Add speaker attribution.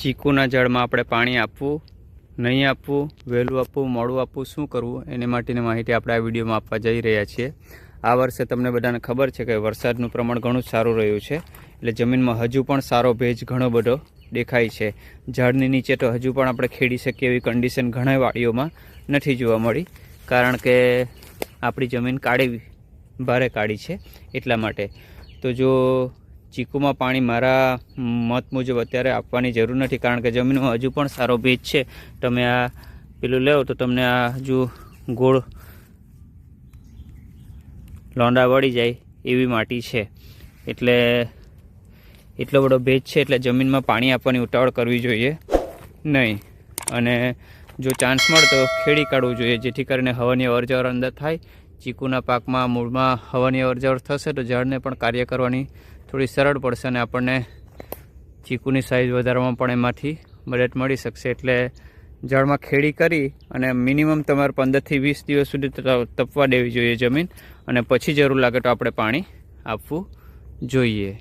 Speaker 1: ચીકુના ઝાડમાં આપણે પાણી આપવું, નહીં આપવું, વહેલું આપવું, મોડું આપવું, શું કરવું, એની માટેની માહિતી આપણે આ વિડીયોમાં આપવા જઈ રહ્યા છીએ. આ વર્ષે તમને બધાને ખબર છે કે વરસાદનું પ્રમાણ ઘણું સારું રહ્યું છે, એટલે જમીનમાં હજુ પણ સારો ભેજ ઘણો બધો દેખાય છે. ઝાડની નીચે તો હજુ પણ આપણે ખેડી શકીએ એવી કન્ડિશન ઘણા વાડીઓમાં નથી જોવા મળી, કારણ કે આપણી જમીન કાળી, ભારે કાઢી છે એટલા માટે. તો જો ચીકુમાં પાણી મારા મત મુજબ અત્યારે આપવાની જરૂર નથી, કારણ કે જમીનમાં હજુ પણ સારો ભેજ છે. તમે આ પેલું લેવો તો તમને આ હજુ ગોળ લોંડા વળી જાય એવી માટી છે. એટલે એટલો બધો ભેજ છે, એટલે જમીનમાં પાણી આપવાની ઉતાવળ કરવી જોઈએ નહીં. અને જો ચાન્સ મળે તો ખેડી કાઢવું જોઈએ, જેથી કરીને હવાની અવરજવર અંદર થાય ચીકુના પાકમાં મૂળમાં હવાની અવરજવર થશે તો ઝાડને પણ કાર્ય કરવાની થોડી સરળ પડશે અને આપણને ચીકુની સાઇઝ વધારવામાં પણ એમાંથી મદદ મળી શકશે. એટલે ઝાડમાં ખેડી કરી અને મિનિમમ તમારે પંદરથી વીસ દિવસ સુધી તપવા દેવી જોઈએ જમીન અને પછી જરૂર લાગે તો આપણે પાણી આપવું જોઈએ.